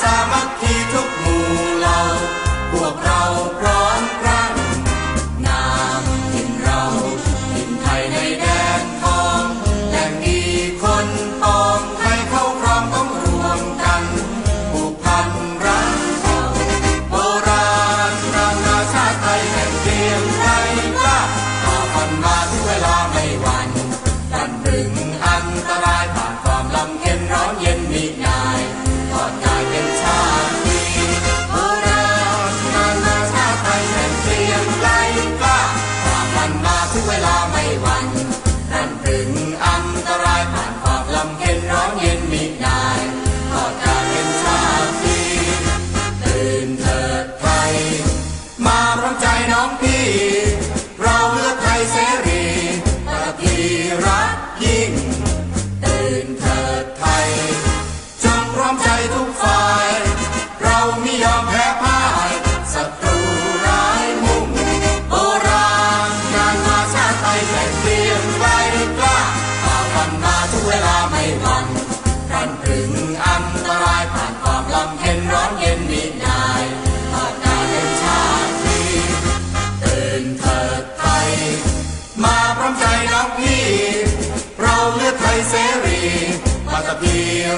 สามัคคี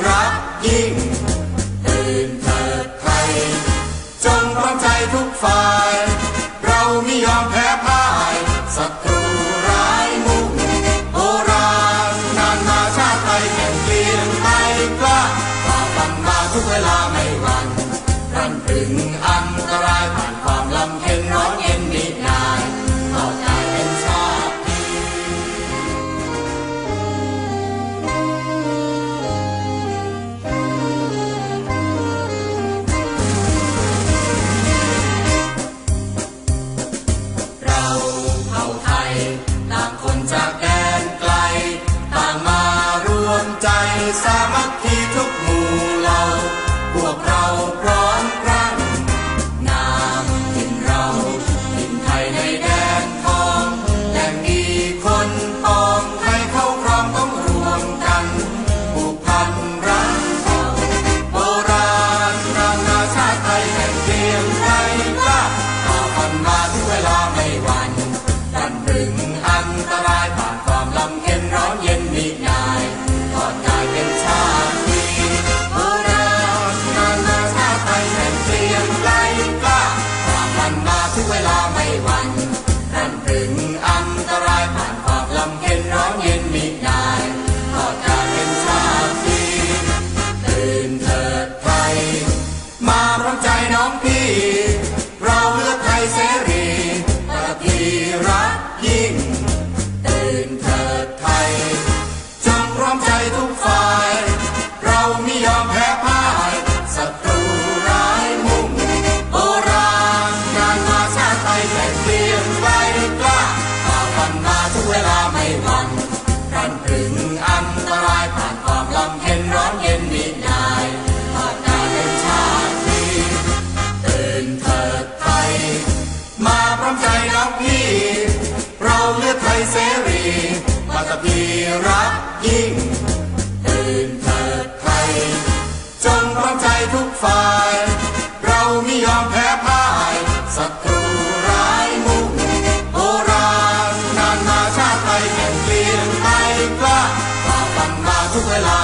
รักยิ่งตื่นเถิดไทย จงพร้อมใจทุกฝ่าย เราไม่ยอมแพ้พ่ายศัตรูร้ายมุ่งโบราณนานมาชาติไทยแข่งเปลี่ยนไม่กล้าฝ่าฟันมาทุกเวลาไม่วันรันถึงอัน ไทยแห่งเสียงไทบ้าฝ่านมาถึงเวลาไม่หวั่นกันถึงอันตรายผ่านความลำเค็นร้อนเย็นมีนายทอดกายเป็นชาติโบรานานาชาไทยแห่งเสียงไทบ้าฝ่านมาถึงเวลาไม่หวั่นกันถึงอัน พีรักยิ่งตื่นเถิดไทย จงพร้อมใจทุกฝ่าย เราไม่ยอมแพ้พ่ายศัตรูร้ายมุ่งโบราณนานมาชาติไทยแห่เปลี่ยนไม่กล้าฝ่าฟันมาทุกเวลา